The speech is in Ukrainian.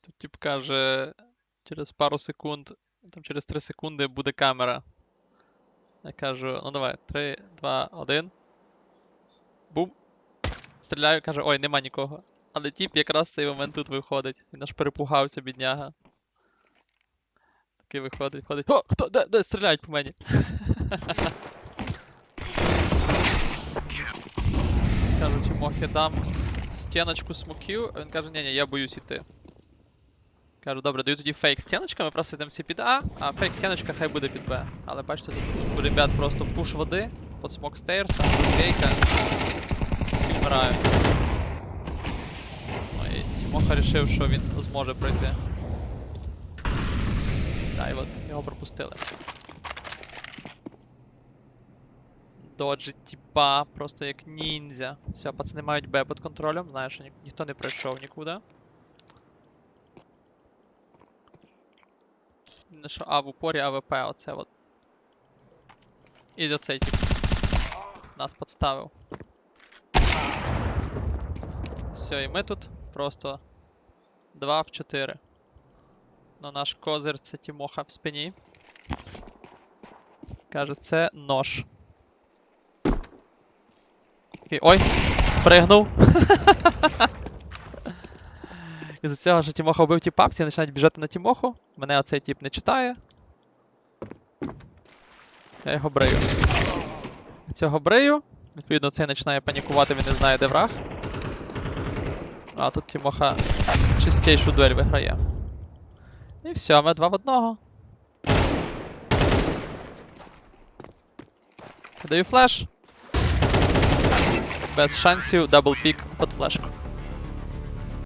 Тут тип каже, через пару секунд, там через 3 секунди буде камера. Я кажу, ну давай, 3, 2, 1. Бум. Стріляю, каже, ой, нема нікого. Але тіп якраз в цей момент тут виходить. Він аж перепугався, бідняга. Такий виходить, виходить. О, хто? Де, де стріляють по мені? Кажу, чи мог я дам стіночку смоків, він каже, ні, ні, я боюсь іти. Кажу, добре, даю тоді фейк стіночка, ми просто йдемо всі під А, а фейк стіночка хай буде під Б. Але бачите, тут у ребят просто пуш води, под смок стейрса, фейка. Всі вмирають. Ну і Тимоха вирішив, що він зможе пройти. Да, і от його пропустили. Доджить типа, просто як ніндзя. Все, пацани мають Б під контролем, знаєш, ні- ніхто не пройшов нікуди. Не що А в упорі, АВП, оце от. І оцей тип. Нас підставив. Все, і ми тут просто 2 в 4. Но наш козир це Тімоха в спині. Каже, це нож. Такий, ой, пригнув. І за цього, що Тімоха вбив тіпа, всі починають біжати на Тімоху. Мене оцей тіп не читає. Я його брию. Цього брию. Відповідно, цей починає панікувати, він не знає, де враг. А тут Тімоха чистішу дуель виграє. І все, ми два в одного. Даю флеш. Без шансів, даблпік під флешку.